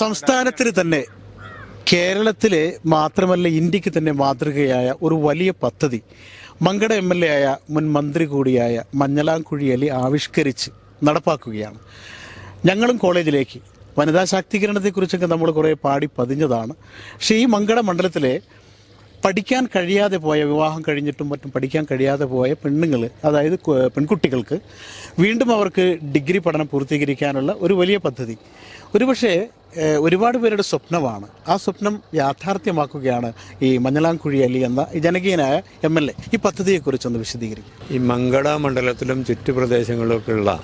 സംസ്ഥാനത്തിന് തന്നെ കേരളത്തിലെ മാത്രമല്ല ഇന്ത്യയ്ക്ക് തന്നെ മാതൃകയായ ഒരു വലിയ പദ്ധതി. മങ്കട എം എൽ എ ആയ മുൻ മന്ത്രി കൂടിയായ മഞ്ഞളാംകുഴി അലി ആവിഷ്കരിച്ച് നടപ്പാക്കുകയാണ്. ഞങ്ങളും കോളേജിലേക്ക് വനിതാ ശാക്തീകരണത്തെക്കുറിച്ചൊക്കെ നമ്മൾ കുറേ പാടി പതിഞ്ഞതാണ്. പക്ഷേ ഈ മങ്കട മണ്ഡലത്തിലെ പഠിക്കാൻ കഴിയാതെ പോയ വിവാഹം കഴിഞ്ഞിട്ടും മറ്റും പഠിക്കാൻ കഴിയാതെ പോയ പെണ്ണുങ്ങൾ അതായത് പെൺകുട്ടികൾക്ക് വീണ്ടും അവർക്ക് ഡിഗ്രി പഠനം പൂർത്തീകരിക്കാനുള്ള ഒരു വലിയ പദ്ധതി. ഒരുപക്ഷെ ഒരുപാട് പേരുടെ സ്വപ്നമാണ്. ആ സ്വപ്നം യാഥാർത്ഥ്യമാക്കുകയാണ് ഈ മഞ്ഞളാംകുഴി അലി എന്ന ജനകീയനായ എം എൽ എ. ഈ പദ്ധതിയെക്കുറിച്ചൊന്ന് വിശദീകരിക്കും. ഈ മങ്കട മണ്ഡലത്തിലും ചുറ്റുപ്രദേശങ്ങളിലൊക്കെയുള്ള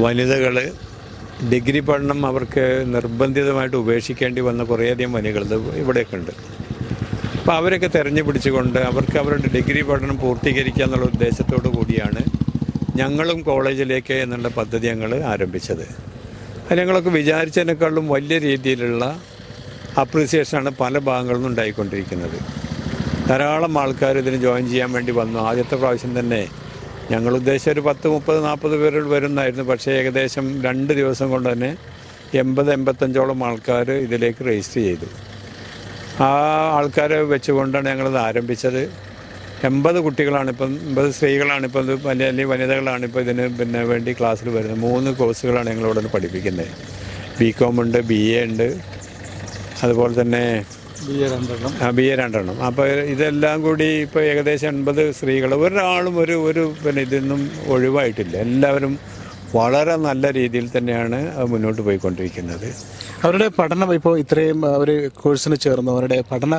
വനിതകൾ ഡിഗ്രി പഠനം അവർക്ക് നിർബന്ധിതമായിട്ട് ഉപേക്ഷിക്കേണ്ടി വന്ന കുറേയധികം വനികൾ ഇവിടെയൊക്കെ ഉണ്ട് അപ്പോൾ അവരൊക്കെ തെരഞ്ഞു പിടിച്ചുകൊണ്ട് അവർക്ക് അവരുടെ ഡിഗ്രി പഠനം പൂർത്തീകരിക്കുക എന്നുള്ള ഉദ്ദേശത്തോടു കൂടിയാണ് ഞങ്ങളും കോളേജിലേക്ക് എന്നുള്ള പദ്ധതി ഞങ്ങൾ ആരംഭിച്ചത്. അത് ഞങ്ങളൊക്കെ വിചാരിച്ചതിനേക്കാളും വലിയ രീതിയിലുള്ള അപ്രീസിയേഷനാണ് പല ഭാഗങ്ങളിൽ നിന്നും ഉണ്ടായിക്കൊണ്ടിരിക്കുന്നത്. ധാരാളം ആൾക്കാർ ഇതിന് ജോയിൻ ചെയ്യാൻ വേണ്ടി വന്നു. ആദ്യത്തെ പ്രാവശ്യം തന്നെ ഞങ്ങൾ ഉദ്ദേശിച്ച ഒരു പത്ത് മുപ്പത് നാൽപ്പത് പേര് വരുന്നായിരുന്നു പക്ഷേ ഏകദേശം രണ്ട് ദിവസം കൊണ്ട് തന്നെ എൺപത് എൺപത്തഞ്ചോളം ആൾക്കാർ ഇതിലേക്ക് രജിസ്റ്റർ ചെയ്തു. ആ ആൾക്കാരെ വെച്ചുകൊണ്ടാണ് ഞങ്ങളിത് ആരംഭിച്ചത്. എൺപത് കുട്ടികളാണ് ഇപ്പം എൺപത് സ്ത്രീകളാണ് ഇപ്പം ഇത് വലിയ വലിയ വനിതകളാണ് ഇപ്പോൾ ഇതിന് പിന്നെ വേണ്ടി ക്ലാസ്സിൽ വരുന്നത്. മൂന്ന് കോഴ്സുകളാണ് ഞങ്ങളിവിടെ പഠിപ്പിക്കുന്നത്. ബി കോം ഉണ്ട് ബി എ ഉണ്ട്. അതുപോലെ തന്നെ ആ, ബി എ രണ്ടെണ്ണം. അപ്പോൾ ഇതെല്ലാം കൂടി ഇപ്പോൾ ഏകദേശം എൺപത് സ്ത്രീകൾ ഒരാളും ഒരു ഒരു പിന്നെ ഇതൊന്നും ഒഴിവായിട്ടില്ല. എല്ലാവരും വളരെ നല്ല രീതിയിൽ തന്നെയാണ് മുന്നോട്ട് പോയിക്കൊണ്ടിരിക്കുന്നത്. അവരുടെ പഠനം ഇപ്പോൾ ഇത്രയും അവർ കോഴ്സിന് ചേർന്ന് അവരുടെ പഠന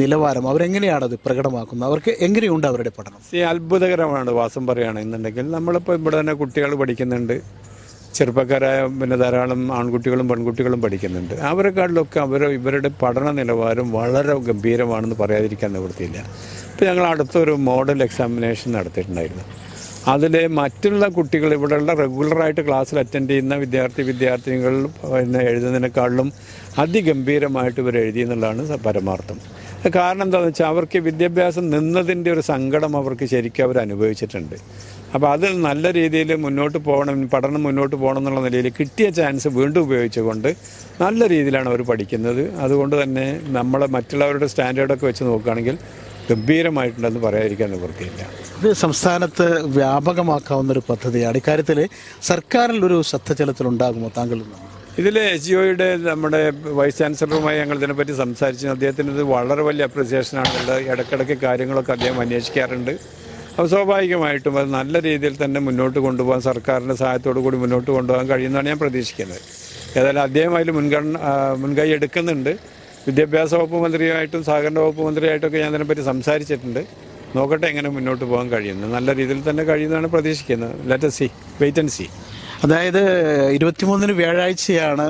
നിലവാരം അവരെങ്ങനെയാണ് അത് പ്രകടമാക്കുന്നത്? അവർക്ക് എങ്ങനെയുണ്ട് അവരുടെ പഠനം? ഈ അത്ഭുതകരമാണ് വാസം പറയുകയാണെന്നുണ്ടെങ്കിൽ നമ്മളിപ്പോൾ ഇവിടെ തന്നെ കുട്ടികൾ പഠിക്കുന്നുണ്ട്. ചെറുപ്പക്കാരായ പിന്നെ ധാരാളം ആൺകുട്ടികളും പെൺകുട്ടികളും പഠിക്കുന്നുണ്ട്. അവരെക്കാട്ടിലൊക്കെ അവർ ഇവരുടെ പഠന നിലവാരം വളരെ ഗംഭീരമാണെന്ന് പറയാതിരിക്കാൻ നിവൃത്തിയില്ല. ഇപ്പോൾ ഞങ്ങൾ അടുത്തൊരു മോഡൽ എക്സാമിനേഷൻ നടത്തിയിട്ടുണ്ടായിരുന്നു. അതിൽ മറ്റുള്ള കുട്ടികൾ ഇവിടെയുള്ള റെഗുലറായിട്ട് ക്ലാസ്സിൽ അറ്റൻഡ് ചെയ്യുന്ന വിദ്യാർത്ഥി വിദ്യാർത്ഥികൾ പിന്നെ എഴുതുന്നതിനേക്കാളും അതിഗംഭീരമായിട്ട് ഇവർ എഴുതി എന്നുള്ളതാണ് പരമാർത്ഥം. കാരണം എന്താണെന്ന് വെച്ചാൽ അവർക്ക് വിദ്യാഭ്യാസം നിന്നതിന്റെ ഒരു സങ്കടം അവർക്ക് ശരിക്കും അവർ അനുഭവിച്ചിട്ടുണ്ട്. അപ്പോൾ അത് നല്ല രീതിയിൽ മുന്നോട്ട് പോകണം പഠനം മുന്നോട്ട് പോകണം എന്നുള്ള നിലയിൽ കിട്ടിയ ചാൻസ് വീണ്ടും ഉപയോഗിച്ചുകൊണ്ട് നല്ല രീതിയിലാണ് അവർ പഠിക്കുന്നത്. അതുകൊണ്ട് തന്നെ നമ്മളെ മറ്റുള്ളവരുടെ സ്റ്റാൻഡേർഡൊക്കെ വെച്ച് നോക്കുകയാണെങ്കിൽ ഗംഭീരമായിട്ടുണ്ടെന്ന് പറയാതിരിക്കാൻ നിവൃത്തിയില്ല. ഇത് സംസ്ഥാനത്ത് വ്യാപകമാക്കാവുന്ന ഒരു പദ്ധതിയാണ്. ഇക്കാര്യത്തിൽ സർക്കാരിൽ ഒരു ശ്രദ്ധ ചെലുത്തലുണ്ടാകുമോ താങ്കൾ ഇതിൽ എസ് ജി ഒയുടെ നമ്മുടെ വൈസ് ചാൻസലറുമായി ഞങ്ങൾ ഇതിനെപ്പറ്റി സംസാരിച്ചു. അദ്ദേഹത്തിന് ഇത് വളരെ വലിയ അപ്രിസിയേഷനാണ് ഉള്ളത് ഇടയ്ക്കിടയ്ക്ക് കാര്യങ്ങളൊക്കെ അദ്ദേഹം അന്വേഷിക്കാറുണ്ട്. അപ്പോൾ സ്വാഭാവികമായിട്ടും അത് നല്ല രീതിയിൽ തന്നെ മുന്നോട്ട് കൊണ്ടുപോകാൻ സർക്കാരിന്റെ സഹായത്തോടു കൂടി മുന്നോട്ട് കൊണ്ടുപോകാൻ കഴിയുമെന്നാണ് ഞാൻ പ്രതീക്ഷിക്കുന്നത്. ഏതായാലും അദ്ദേഹം അതിൽ മുൻഗണന മുൻകൈ എടുക്കുന്നുണ്ട്. വിദ്യാഭ്യാസ വകുപ്പ് മന്ത്രിയായിട്ടും സഹകരണ വകുപ്പ് മന്ത്രിയായിട്ടൊക്കെ ഞാൻ ഇതിനെപ്പറ്റി സംസാരിച്ചിട്ടുണ്ട്. നോക്കട്ടെ എങ്ങനെ മുന്നോട്ട് പോകാൻ കഴിയുന്നു. നല്ല രീതിയിൽ തന്നെ കഴിയുന്നതാണ് പ്രതീക്ഷിക്കുന്നത്. Let see wait and see അതായത് ഇരുപത്തിമൂന്നിന് വ്യാഴാഴ്ചയാണ്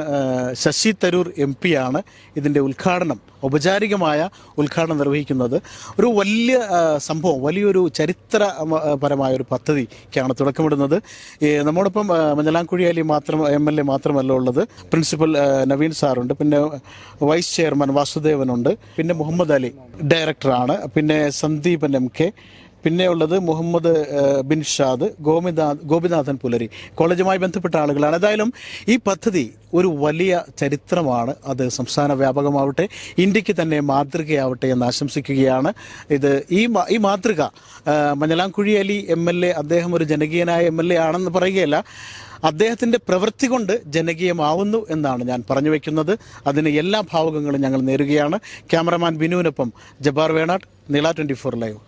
ശശി തരൂർ എം ആണ് ഇതിന്റെ ഉദ്ഘാടനം ഔപചാരികമായ ഉദ്ഘാടനം നിർവഹിക്കുന്നത്. ഒരു വലിയ സംഭവം വലിയൊരു ചരിത്രപരമായ ഒരു പദ്ധതിക്കാണ് തുടക്കമിടുന്നത്. നമ്മോടൊപ്പം മഞ്ഞലാംകുഴി അലി മാത്രം എം എൽ എ മാത്രമല്ല ഉള്ളത്. പ്രിൻസിപ്പൽ നവീൻ സാറുണ്ട്. പിന്നെ വൈസ് ചെയർമാൻ വാസുദേവനുണ്ട്. പിന്നെ മുഹമ്മദ് അലി ഡയറക്ടറാണ്. പിന്നെ സന്ദീപൻ എം കെ പിന്നെ ഉള്ളത് മുഹമ്മദ് ബിൻ ഷാദ് ഗോപിനാഥ് ഗോപിനാഥൻ പുലരി. കോളേജുമായി ബന്ധപ്പെട്ട ആളുകളാണ്. ഏതായാലും ഈ പദ്ധതി ഒരു വലിയ ചരിത്രമാണ്. അത് സംസ്ഥാന വ്യാപകമാവട്ടെ ഇന്ത്യയ്ക്ക് തന്നെ മാതൃകയാവട്ടെ എന്ന് ആശംസിക്കുകയാണ്. ഇത് ഈ ഈ മാതൃക Manjalamkuzhi Ali M L A അദ്ദേഹം ഒരു ജനകീയനായ എം എൽ എ ആണെന്ന് പറയുകയല്ല അദ്ദേഹത്തിന്റെ പ്രവൃത്തി കൊണ്ട് ജനകീയമാവുന്നു എന്നാണ് ഞാൻ പറഞ്ഞു വയ്ക്കുന്നത് അതിന് എല്ലാ ഭാവുകങ്ങളും ഞങ്ങൾ നേരുകയാണ്. ക്യാമറമാൻ ബിനുവിനൊപ്പം ജബ്ബാർ വേണാട്ട് നീള ട്വന്റി ഫോർ ലൈവ്.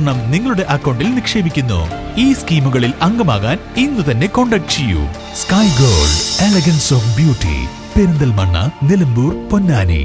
സ്വർണം നിങ്ങളുടെ അക്കൗണ്ടിൽ നിക്ഷേപിക്കുന്നു. ഈ സ്കീമുകളിൽ അംഗമാകാൻ ഇന്ന് തന്നെ കോൺടാക്ട് ചെയ്യൂ. Sky gold elegance of beauty Perinthalmanna Nilambur Ponnani.